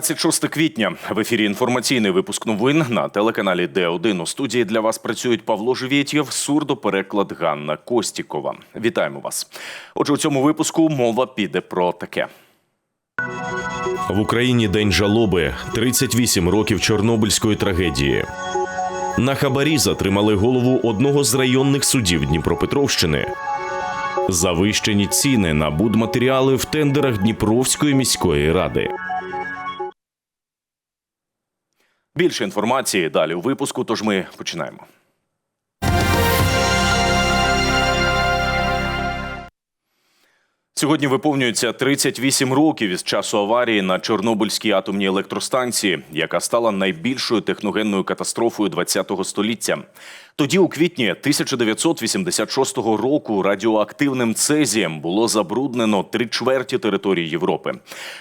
26 квітня в ефірі інформаційний випуск новин на телеканалі Д1. У студії для вас працюють Павло Живєтєв, сурдопереклад Ганна Костікова. Вітаємо вас. Отже, у цьому випуску мова піде про таке. В Україні день жалоби 38 років Чорнобильської трагедії. На хабарі затримали голову одного з районних судів Дніпропетровщини. Завищені ціни на будматеріали в тендерах Дніпровської міської ради. Більше інформації далі у випуску, тож ми починаємо. Сьогодні виповнюється 38 років із часу аварії на Чорнобильській атомній електростанції, яка стала найбільшою техногенною катастрофою ХХ століття. Тоді, у квітні 1986 року, радіоактивним цезієм було забруднено три чверті території Європи.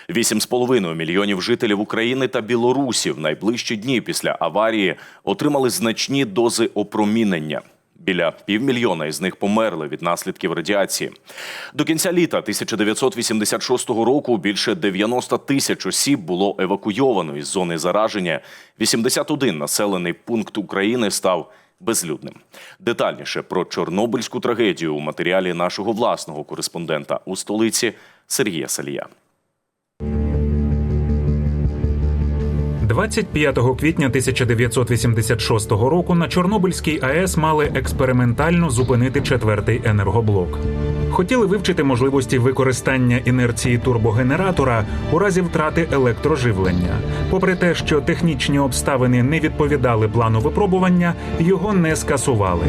8,5 мільйонів жителів України та Білорусі в найближчі дні після аварії отримали значні дози опромінення. Біля півмільйона із них померли від наслідків радіації. До кінця літа 1986 року більше 90 тисяч осіб було евакуйовано із зони зараження. 81 населений пункт України став безлюдним. Детальніше про Чорнобильську трагедію у матеріалі нашого власного кореспондента у столиці Сергія Салія. 25 квітня 1986 року на Чорнобильській АЕС мали експериментально зупинити четвертий енергоблок. Хотіли вивчити можливості використання інерції турбогенератора у разі втрати електроживлення. Попри те, що технічні обставини не відповідали плану випробування, його не скасували.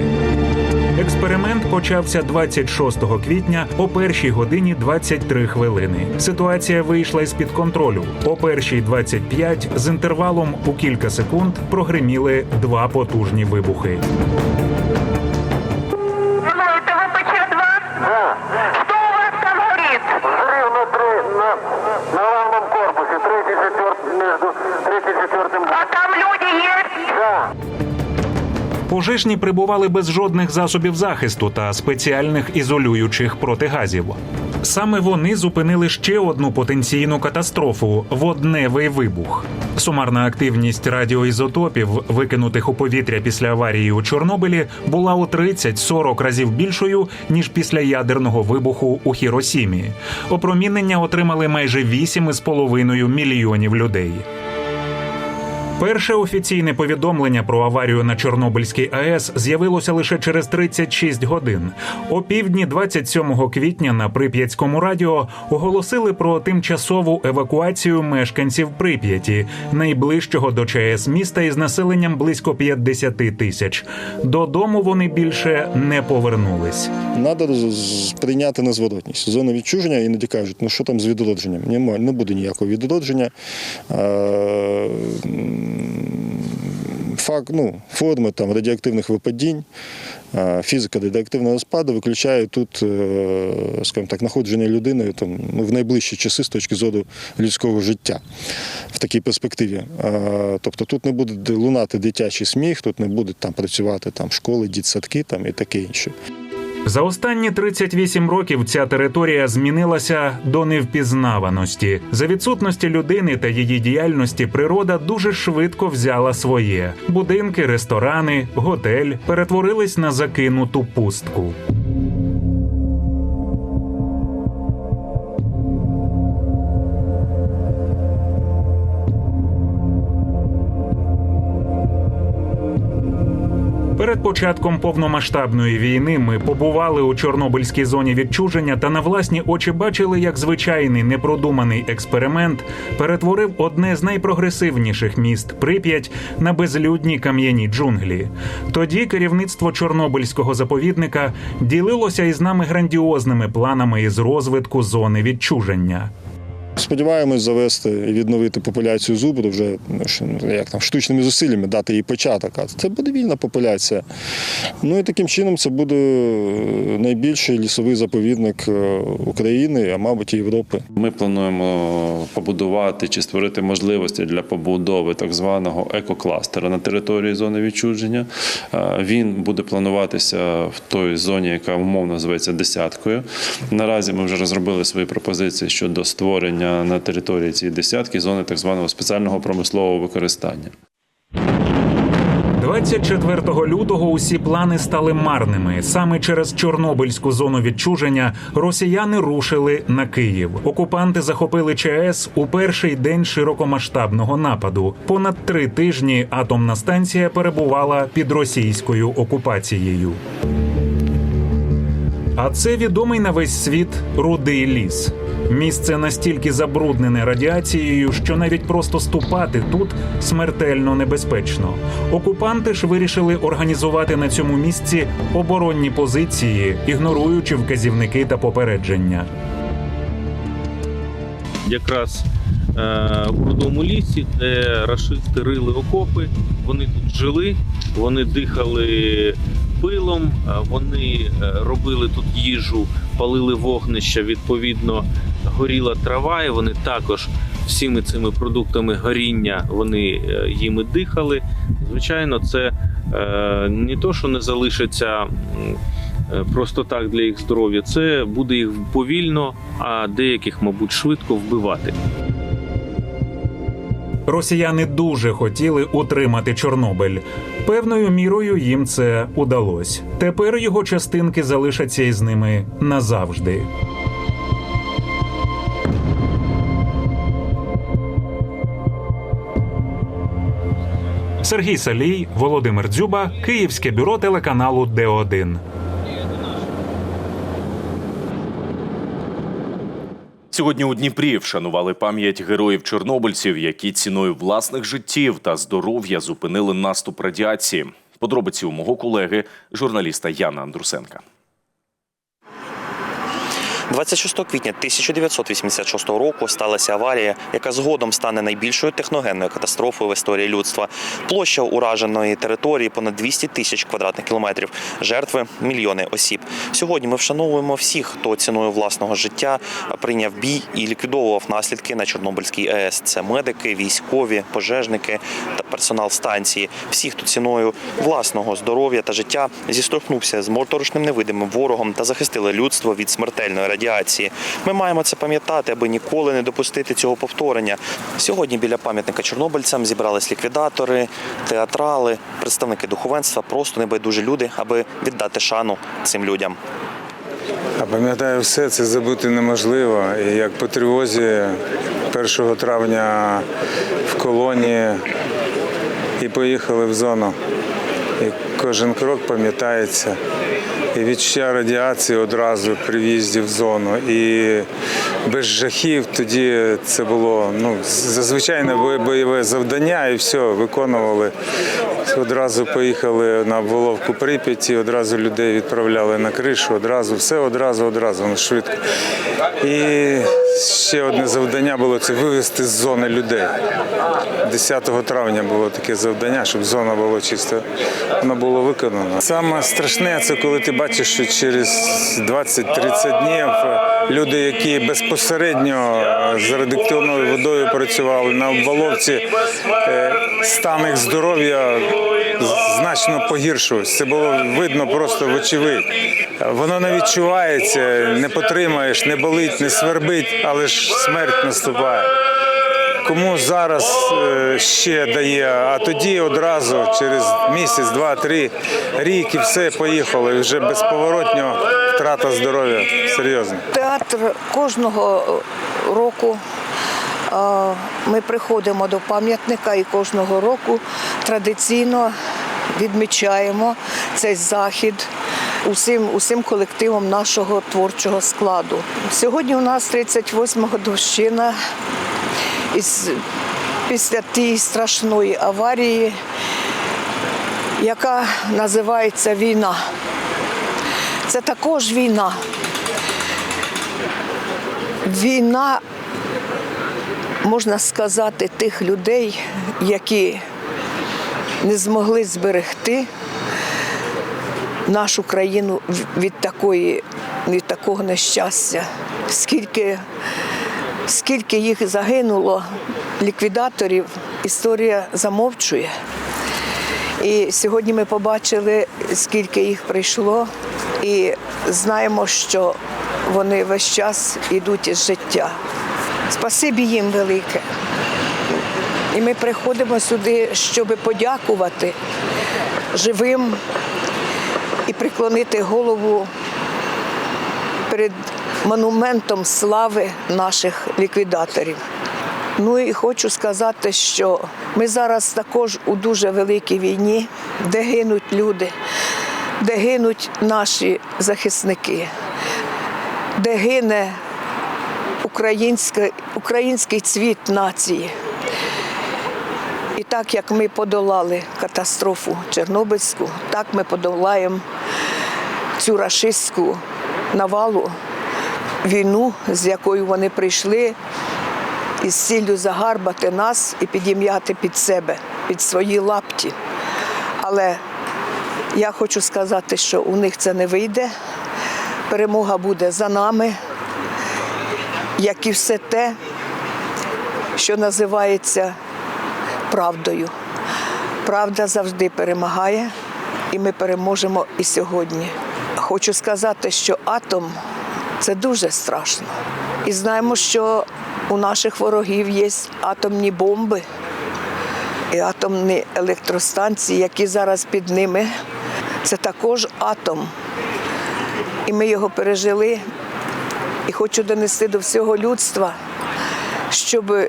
Експеримент почався 26 квітня о першій годині 23 хвилини. Ситуація вийшла із під контролю. О першій 25 з інтервалом у кілька секунд прогреміли два потужні вибухи. Пожежні прибували без жодних засобів захисту та спеціальних ізолюючих протигазів. Саме вони зупинили ще одну потенційну катастрофу водневий вибух. Сумарна активність радіоізотопів, викинутих у повітря після аварії у Чорнобилі, була у 30-40 разів більшою ніж після ядерного вибуху у Хіросімі. Опромінення отримали майже 8,5 мільйонів людей. Перше офіційне повідомлення про аварію на Чорнобильській АЕС з'явилося лише через 36 годин. О півдні 27 квітня на Прип'ятському радіо оголосили про тимчасову евакуацію мешканців Прип'яті, найближчого до ЧАЕС міста із населенням близько 50 тисяч. Додому вони більше не повернулись. Надо прийняти на зворотність. Зона відчуження іноді кажуть, ну що там з відродженням? Нема, не буде ніякого відродження. Е, м, Факт, ну, форми там, радіоактивних випадінь, фізика радіоактивного розпаду виключає тут, е, скажімо так, знаходження людиною там, ну, в найближчі часи з точки зору людського життя в такій перспективі. Тобто тут не буде лунати дитячий сміх, тут не будуть там працювати там, школи, дітсадки там, і таке інше. За останні 38 років ця територія змінилася до невпізнаваності. За відсутності людини та її діяльності природа дуже швидко взяла своє. Будинки, ресторани, готель перетворились на закинуту пустку. Перед початком повномасштабної війни ми побували у Чорнобильській зоні відчуження та на власні очі бачили, як звичайний непродуманий експеримент перетворив одне з найпрогресивніших міст Прип'ять на безлюдні кам'яні джунглі. Тоді керівництво Чорнобильського заповідника ділилося із нами грандіозними планами із розвитку зони відчуження. Сподіваємось завести і відновити популяцію зубру вже ну, ну, як там, штучними зусиллями, дати їй початок. А це буде вільна популяція. Ну і таким чином це буде найбільший лісовий заповідник е, України, а мабуть і Європи. Ми плануємо побудувати чи створити можливості для побудови так званого екокластера на території зони відчуження. Е, Він буде плануватися в той зоні, яка умовно називається десяткою. Наразі ми вже розробили свої пропозиції щодо створення на території цієї десятки зони так званого спеціального промислового використання. 24 лютого усі плани стали марними. Саме через Чорнобильську зону відчуження росіяни рушили на Київ. Окупанти захопили ЧАЕС у перший день широкомасштабного нападу. Понад три тижні атомна станція перебувала під російською окупацією. А це відомий на весь світ рудий ліс. Місце настільки забруднене радіацією, що навіть просто ступати тут смертельно небезпечно. Окупанти ж вирішили організувати на цьому місці оборонні позиції, ігноруючи вказівники та попередження. якраз е, в рудому лісі, де рашисти рили окопи. Вони тут жили, вони дихали пилом, е, вони е, робили тут їжу, палили вогнища. Відповідно, горіла трава, і вони також всіми цими продуктами горіння вони е, їми дихали. Звичайно, це не то, що не залишиться. Просто так для їх здоров'я, це буде їх повільно, а деяких, мабуть, швидко вбивати. Росіяни дуже хотіли утримати Чорнобиль. Певною мірою їм це удалось. Тепер його частинки залишаться із ними назавжди. Сергій Салій, Володимир Дзюба, Київське бюро телеканалу Д1. Сьогодні у Дніпрі вшанували пам'ять героїв-чорнобильців, які ціною власних життів та здоров'я зупинили наступ радіації. Подробиці у мого колеги, журналіста Яна Андрусенка. 26 квітня 1986 року сталася аварія, яка згодом стане найбільшою техногенною катастрофою в історії людства. Площа ураженої території понад 200 тисяч квадратних кілометрів. Жертви мільйони осіб. Сьогодні ми вшановуємо всіх, хто ціною власного життя прийняв бій і ліквідовував наслідки на Чорнобильській АЕС. Це медики, військові, пожежники та персонал станції. Всі, хто ціною власного здоров'я та життя зіштовхнувся з моторошним невидимим ворогом та захистили людство від смертельної радіації. Ми маємо це пам'ятати, аби ніколи не допустити цього повторення. Сьогодні біля пам'ятника чорнобильцям зібрались ліквідатори, театрали, представники духовенства, просто небайдужі люди, аби віддати шану цим людям. А пам'ятаю все, це забути неможливо. І як по тривозі 1 травня в колонії і поїхали в зону. І кожен крок пам'ятається. Відчуття радіації одразу при в'їзді в зону. І без жахів тоді це було ну, зазвичайне бойове завдання, і все, виконували. Одразу поїхали на Воловку Прип'яті, одразу людей відправляли на кришу, одразу, все одразу, одразу, ну, швидко. І ще одне завдання було це вивезти з зони людей. 10 травня було таке завдання, щоб зона була чиста. Воно було виконано. Саме страшне це коли ти бачиш, що через 20-30 днів люди, які безпосередньо з радіоактивною водою працювали на обваловці, е, стан їх здоров'я значно погіршувався. Це було видно просто вочевидь. Воно не відчувається, не потримаєш, не болить, не свербить, але ж смерть наступає. Кому зараз е, ще дає, а тоді одразу через місяць, два, три, рік і все поїхало. Вже безповоротньо втрата здоров'я серйозна. Театр кожного року ми приходимо до пам'ятника і кожного року традиційно відмічаємо цей захід усім, усім колективом нашого творчого складу. Сьогодні у нас 38 годовщина із, після тієї страшної аварії, яка називається війна. Це також війна. Війна, можна сказати, тих людей, які не змогли зберегти нашу країну від такої, від такого нещастя. Скільки, скільки їх загинуло, ліквідаторів, історія замовчує. І сьогодні ми побачили, скільки їх прийшло, і знаємо, що вони весь час йдуть із життя. Спасибі їм велике. І ми приходимо сюди, щоб подякувати живим і приклонити голову перед монументом слави наших ліквідаторів. Ну і хочу сказати, що ми зараз також у дуже великій війні, де гинуть люди, де гинуть наші захисники, де гине український, український цвіт нації. І так як ми подолали катастрофу Чорнобильську, так ми подолаємо цю рашистську навалу, війну, з якою вони прийшли, із ціллю загарбати нас і підім'яти під себе, під свої лапті. Але я хочу сказати, що у них це не вийде. Перемога буде за нами, як і все те, що називається правдою. Правда завжди перемагає, і ми переможемо і сьогодні. Хочу сказати, що атом це дуже страшно. І знаємо, що у наших ворогів є атомні бомби і атомні електростанції, які зараз під ними. Це також атом. І ми його пережили. І хочу донести до всього людства, щоб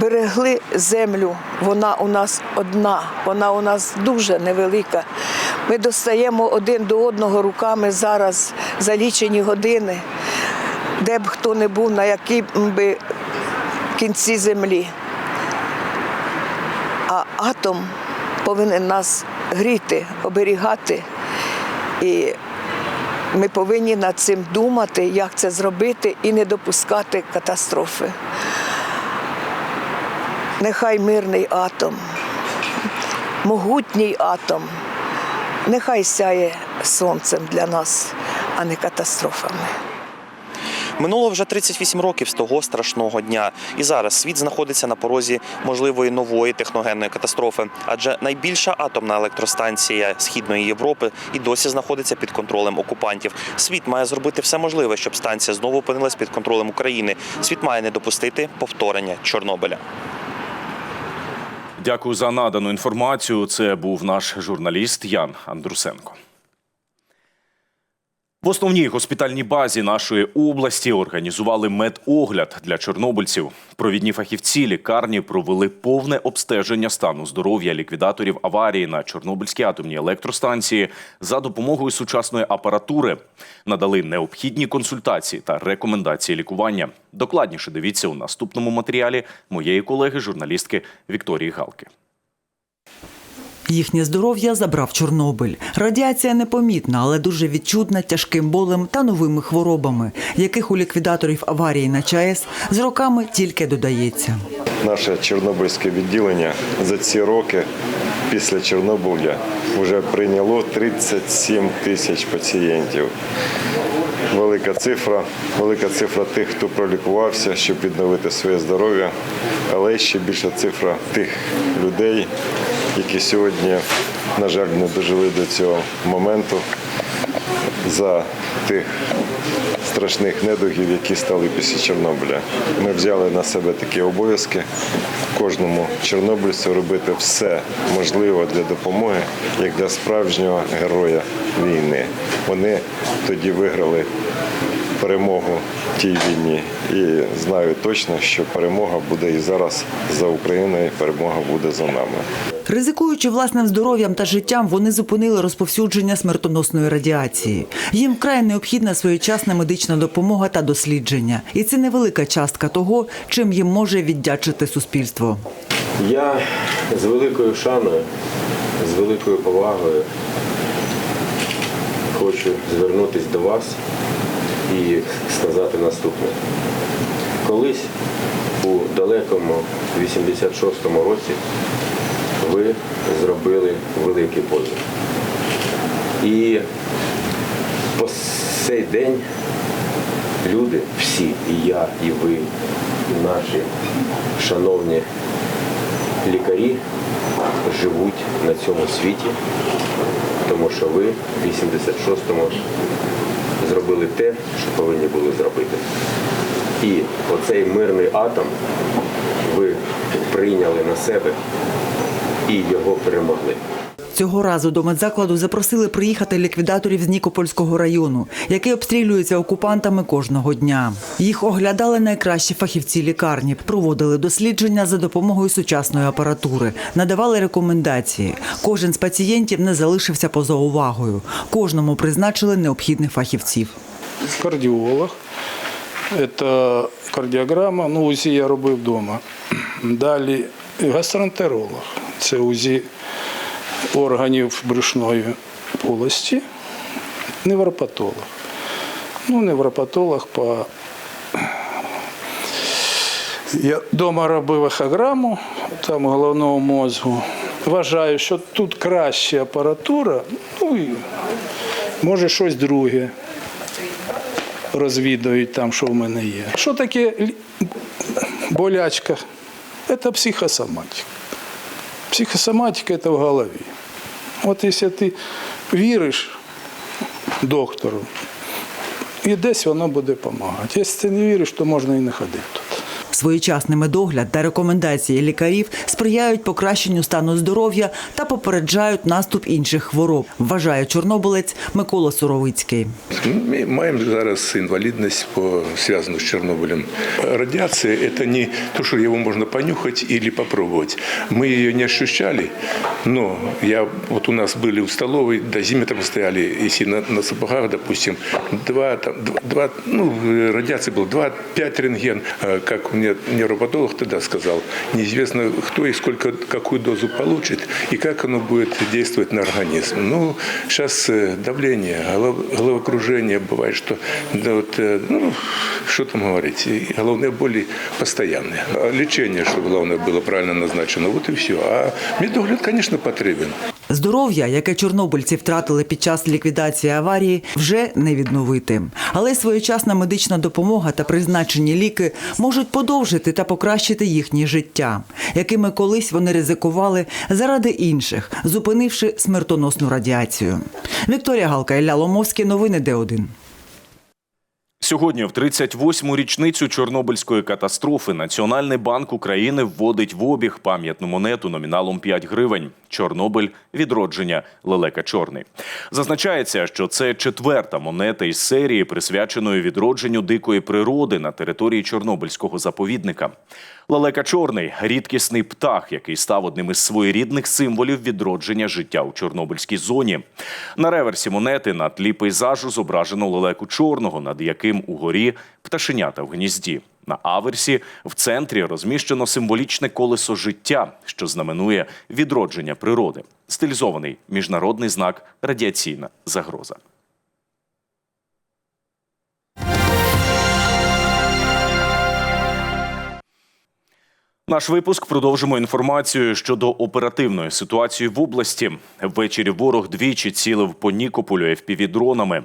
берегли землю. Вона у нас одна, вона у нас дуже невелика. Ми достаємо один до одного руками зараз за лічені години, де б хто не був, на якій би кінці землі. А атом повинен нас гріти, оберігати. І ми повинні над цим думати, як це зробити і не допускати катастрофи. Нехай мирний атом, могутній атом, нехай сяє сонцем для нас, а не катастрофами. Минуло вже 38 років з того страшного дня, і зараз світ знаходиться на порозі можливої нової техногенної катастрофи, адже найбільша атомна електростанція східної Європи і досі знаходиться під контролем окупантів. Світ має зробити все можливе, щоб станція знову опинилась під контролем України. Світ має не допустити повторення Чорнобиля. Дякую за надану інформацію. Це був наш журналіст Ян Андрусенко. В основній госпітальній базі нашої області організували медогляд для чорнобильців. Провідні фахівці лікарні провели повне обстеження стану здоров'я ліквідаторів аварії на Чорнобильській атомній електростанції за допомогою сучасної апаратури. Надали необхідні консультації та рекомендації лікування. Докладніше дивіться у наступному матеріалі моєї колеги, журналістки Вікторії Галки. Їхнє здоров'я забрав Чорнобиль. Радіація непомітна, але дуже відчутна тяжким болем та новими хворобами, яких у ліквідаторів аварії на ЧАЕС з роками тільки додається. Наше Чорнобильське відділення за ці роки після Чорнобиля вже прийняло 37 тисяч пацієнтів. Велика цифра, велика цифра тих, хто пролікувався, щоб відновити своє здоров'я, але ще більша цифра тих людей, які сьогодні, на жаль, не дожили до цього моменту за тих страшних недугів, які стали після Чорнобиля. Ми взяли на себе такі обов'язки кожному чорнобильцю робити все можливе для допомоги, як для справжнього героя війни. Вони тоді виграли перемогу в тій війні. І знаю точно, що перемога буде і зараз за Україною, і перемога буде за нами. Ризикуючи власним здоров'ям та життям, вони зупинили розповсюдження смертоносної радіації. Їм вкрай необхідна своєчасна медична допомога та дослідження. І це невелика частка того, чим їм може віддячити суспільство. Я з великою шаною, з великою повагою хочу звернутися до вас і сказати наступне. Колись у далекому 86-му році ви зробили великий подвиг. І по цей день люди, всі, і я, і ви, і наші шановні лікарі живуть на цьому світі, тому що ви в 86-му зробили те, що повинні були зробити. І оцей мирний атом ви прийняли на себе і його перемогли. Цього разу до медзакладу запросили приїхати ліквідаторів з Нікопольського району, який обстрілюється окупантами кожного дня. Їх оглядали найкращі фахівці лікарні, проводили дослідження за допомогою сучасної апаратури, надавали рекомендації. Кожен з пацієнтів не залишився поза увагою. Кожному призначили необхідних фахівців. кардіолог. Це кардіограма, ну УЗІ я робив вдома. Далі гастроентеролог. Це УЗІ органів брюшної полості. Невропатолог. Ну, невропатолог по. Я вдома робив ехограму там головного мозку. Вважаю, що тут краща апаратура, ну і може щось друге розвідують там, що в мене є. Що таке болячка? Це психосоматика. Психосоматика це в голові. От якщо ти віриш доктору, і десь воно буде допомагати. Якщо ти не віриш, то можна і не ходити тут. Своєчасний медогляд та рекомендації лікарів сприяють покращенню стану здоров'я та попереджають наступ інших хвороб, вважає чорнобилець Микола Суровицький. Ми маємо зараз інвалідність по зв'язану з Чорнобилем. Радіація це не то, що його можна понюхати або попробувати. Ми її не ощущали, но я вот у нас были в столовой, дозиметром стояли, если на, на сапогах, допустим, два, там, два, два, ну, радиация была 2-5 рентген, А как мне невропатолог тогда сказал, неизвестно, кто и сколько, какую дозу получит, и как оно будет действовать на организм. Ну, сейчас давление, голов- головокружение, бывает, что, да, вот, э, ну, что там говорить, и головные боли постоянные. А лечение, чтобы главное было правильно назначено, вот и все. А медогляд, конечно, потребен. Здоров'я, яке чорнобильці втратили під час ліквідації аварії, вже не відновити. Але своєчасна медична допомога та призначені ліки можуть подовжити та покращити їхнє життя, якими колись вони ризикували заради інших, зупинивши смертоносну радіацію. Вікторія Галка, Ілля Ломовський, новини Д1. Сьогодні, в 38-му річницю Чорнобильської катастрофи, Національний банк України вводить в обіг пам'ятну монету номіналом 5 гривень. Чорнобиль відродження лелека чорний. Зазначається, що це четверта монета із серії, присвяченої відродженню дикої природи на території Чорнобильського заповідника. Лелека чорний рідкісний птах, який став одним із своєрідних символів відродження життя у Чорнобильській зоні. На реверсі монети на тлі пейзажу зображено лелеку чорного, над яким угорі пташенята в гнізді. На аверсі в центрі розміщено символічне колесо життя, що знаменує відродження природи. Стилізований міжнародний знак радіаційна загроза. Наш випуск продовжимо інформацію щодо оперативної ситуації в області. Ввечері ворог двічі цілив по Нікополю FPV-дронами.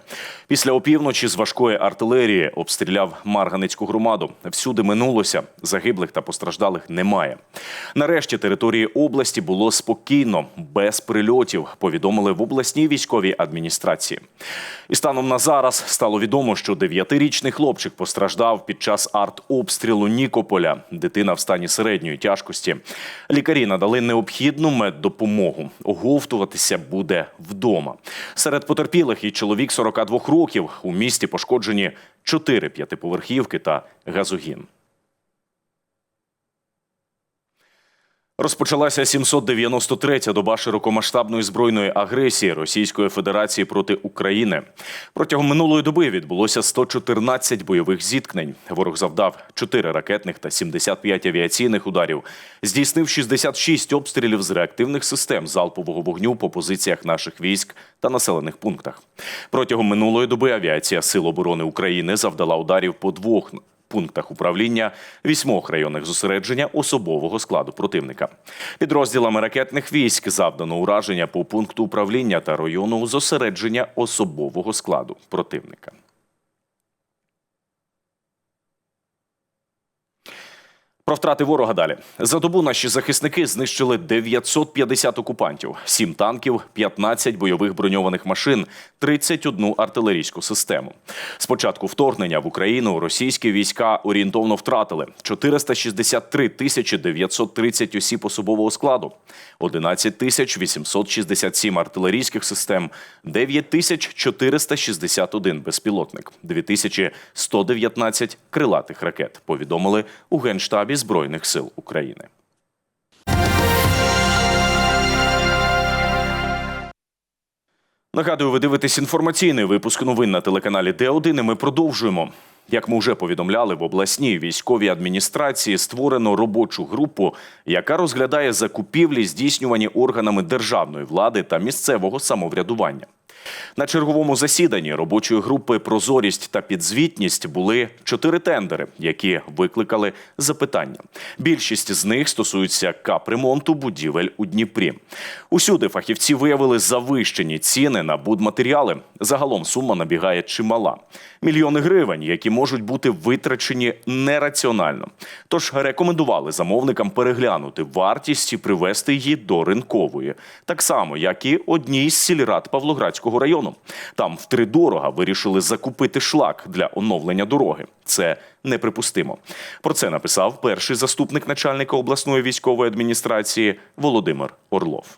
Після опівночі з важкої артилерії обстріляв Марганецьку громаду. Всюди минулося. Загиблих та постраждалих немає. Нарешті території області було спокійно, без прильотів. Повідомили в обласній військовій адміністрації. І станом на зараз стало відомо, що дев'ятирічний хлопчик постраждав під час артобстрілу Нікополя. Дитина в стані середньої тяжкості. Лікарі надали необхідну меддопомогу. Оговтуватися буде вдома. Серед потерпілих і чоловік 42 років. У місті пошкоджені чотири п'ятиповерхівки та газогін. Розпочалася 793-я доба широкомасштабної збройної агресії Російської Федерації проти України. Протягом минулої доби відбулося 114 бойових зіткнень. Ворог завдав 4 ракетних та 75 авіаційних ударів, здійснив 66 обстрілів з реактивних систем залпового вогню по позиціях наших військ та населених пунктах. Протягом минулої доби авіація Сил оборони України завдала ударів по двох пунктах управління вісьмох районних зосередження особового складу противника. Підрозділами ракетних військ завдано ураження по пункту управління та району зосередження особового складу противника. Про втрати ворога далі. За добу наші захисники знищили 950 окупантів, 7 танків, 15 бойових броньованих машин, 31 артилерійську систему. З початку вторгнення в Україну російські війська орієнтовно втратили 463 тисячі 930 осіб особового складу, 11 тисяч 867 артилерійських систем, 9 тисяч 461 безпілотник, 2119 крилатих ракет. Повідомили у Генштабі Збройних сил України. Нагадую, ви дивитесь інформаційний випуск новин на телеканалі Д1 і ми продовжуємо. Як ми вже повідомляли, в обласній військовій адміністрації створено робочу групу, яка розглядає закупівлі, здійснювані органами державної влади та місцевого самоврядування. На черговому засіданні робочої групи Прозорість та підзвітність були чотири тендери, які викликали запитання. Більшість з них стосуються капремонту будівель у Дніпрі. Усюди фахівці виявили завищені ціни на будматеріали. Загалом сума набігає чимала. Мільйони гривень, які можуть бути витрачені нераціонально. Тож рекомендували замовникам переглянути вартість і привести її до ринкової, так само як і одній з сільрад Павлоградського району. Там втридорога вирішили закупити шлак для оновлення дороги. Це неприпустимо. Про це написав перший заступник начальника обласної військової адміністрації Володимир Орлов.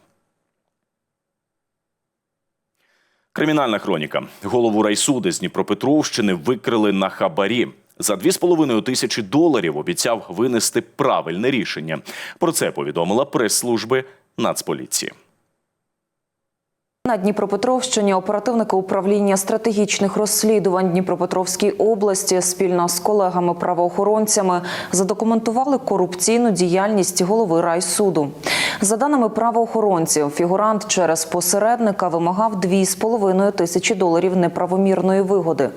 Кримінальна хроніка. Голову райсуди з Дніпропетровщини викрили на хабарі. За 2,5 тисячі доларів обіцяв винести правильне рішення. Про це повідомила прес-служби Нацполіції. На Дніпропетровщині оперативники управління стратегічних розслідувань Дніпропетровській області спільно з колегами-правоохоронцями задокументували корупційну діяльність голови райсуду. За даними правоохоронців, фігурант через посередника вимагав 2,5 тисячі доларів неправомірної вигоди.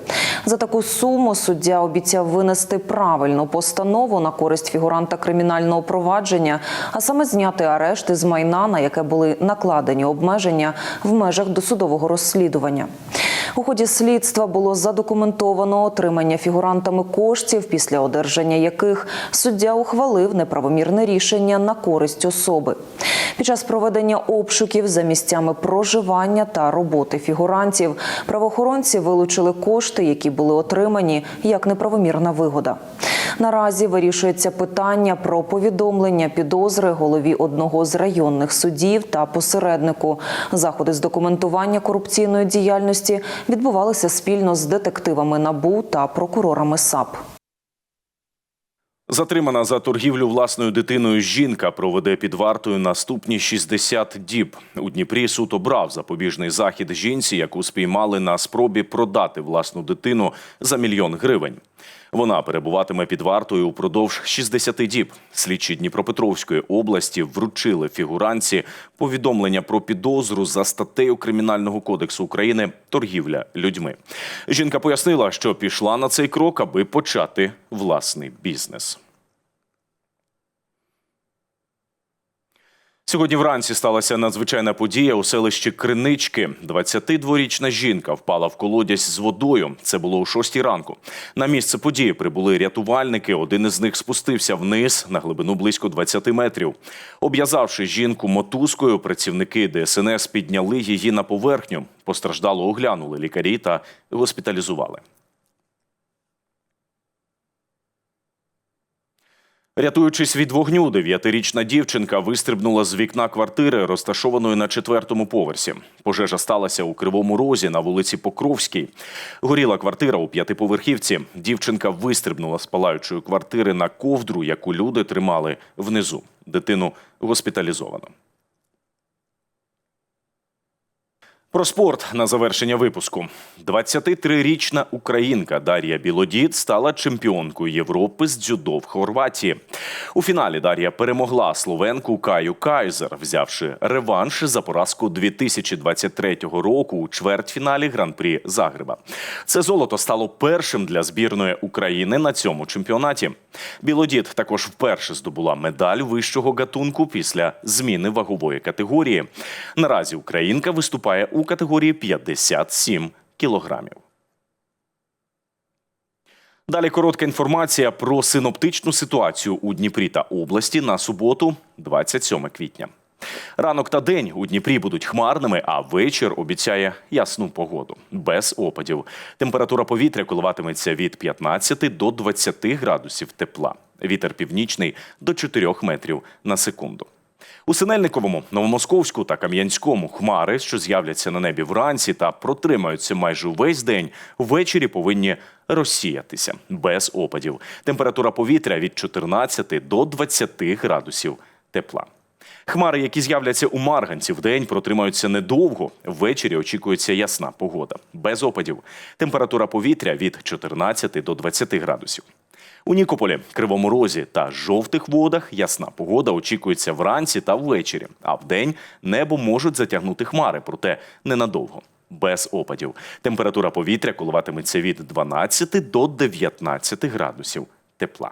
За таку суму суддя обіцяв винести правильну постанову на користь фігуранта кримінального провадження, а саме зняти арешти з майна, на яке були накладені обмеження в межах досудового розслідування. У ході слідства було задокументовано отримання фігурантами коштів, після одержання яких суддя ухвалив неправомірне рішення на користь особи. Під час проведення обшуків за місцями проживання та роботи фігурантів правоохоронці вилучили кошти, які були отримані як неправомірна вигода. Наразі вирішується питання про повідомлення підозри голові одного з районних судів та посереднику. Заходи з документування корупційної діяльності відбувалися спільно з детективами НАБУ та прокурорами САП. Затримана за торгівлю власною дитиною жінка проведе під вартою наступні 60 діб. У Дніпрі суд обрав запобіжний захід жінці, яку спіймали на спробі продати власну дитину за мільйон гривень. Вона перебуватиме під вартою упродовж 60 діб. Слідчі Дніпропетровської області вручили фігуранці повідомлення про підозру за статтею Кримінального кодексу України торгівля людьми. Жінка пояснила, що пішла на цей крок, аби почати власний бізнес. Сьогодні вранці сталася надзвичайна подія у селищі Кринички. 22-річна жінка впала в колодязь з водою. Це було о 6 ранку. На місце події прибули рятувальники. Один із них спустився вниз на глибину близько 20 метрів. Обв'язавши жінку мотузкою, працівники ДСНС підняли її на поверхню. Постраждало оглянули лікарі та госпіталізували. Рятуючись від вогню, дев'ятирічна дівчинка вистрибнула з вікна квартири, розташованої на четвертому поверсі. Пожежа сталася у Кривому Розі на вулиці Покровській. Горіла квартира у п'ятиповерхівці. Дівчинка вистрибнула з палаючої квартири на ковдру, яку люди тримали внизу. Дитину госпіталізовано. Про спорт на завершення випуску. 23-річна українка Дар'я Білодід стала чемпіонкою Європи з дзюдо в Хорватії. У фіналі Дар'я перемогла словенку Каю Кайзер, взявши реванш за поразку 2023 року у чвертьфіналі гран-прі Загреба. Це золото стало першим для збірної України на цьому чемпіонаті. Білодід також вперше здобула медаль вищого гатунку після зміни вагової категорії. Наразі українка виступає у категорії 57 кілограмів. Далі коротка інформація про синоптичну ситуацію у Дніпрі та області на суботу, 27 квітня. Ранок та день у Дніпрі будуть хмарними, а вечір обіцяє ясну погоду без опадів. Температура повітря коливатиметься від 15 до 20 градусів тепла. Вітер північний до 4 метрів на секунду. У Синельниковому, Новомосковську та Кам'янському хмари, що з'являться на небі вранці та протримаються майже увесь день, ввечері повинні розсіятися без опадів. Температура повітря від 14 до 20 градусів тепла. Хмари, які з'являться у Марганці, вдень протримаються недовго. Ввечері очікується ясна погода. Без опадів. Температура повітря від 14 до 20 градусів. У Нікополі, Кривому Розі та жовтих водах ясна погода очікується вранці та ввечері, а вдень небо можуть затягнути хмари, проте ненадовго. Без опадів. Температура повітря коливатиметься від 12 до 19 градусів тепла.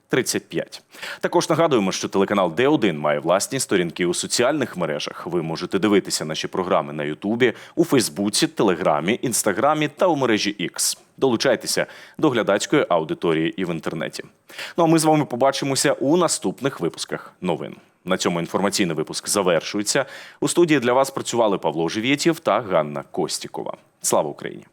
35. Також нагадуємо, що телеканал Д1 має власні сторінки у соціальних мережах. Ви можете дивитися наші програми на Ютубі, у Фейсбуці, Телеграмі, Інстаграмі та у мережі X. Долучайтеся до глядацької аудиторії і в інтернеті. Ну а ми з вами побачимося у наступних випусках новин. На цьому інформаційний випуск завершується. У студії для вас працювали Павло Живєтєв та Ганна Костікова. Слава Україні!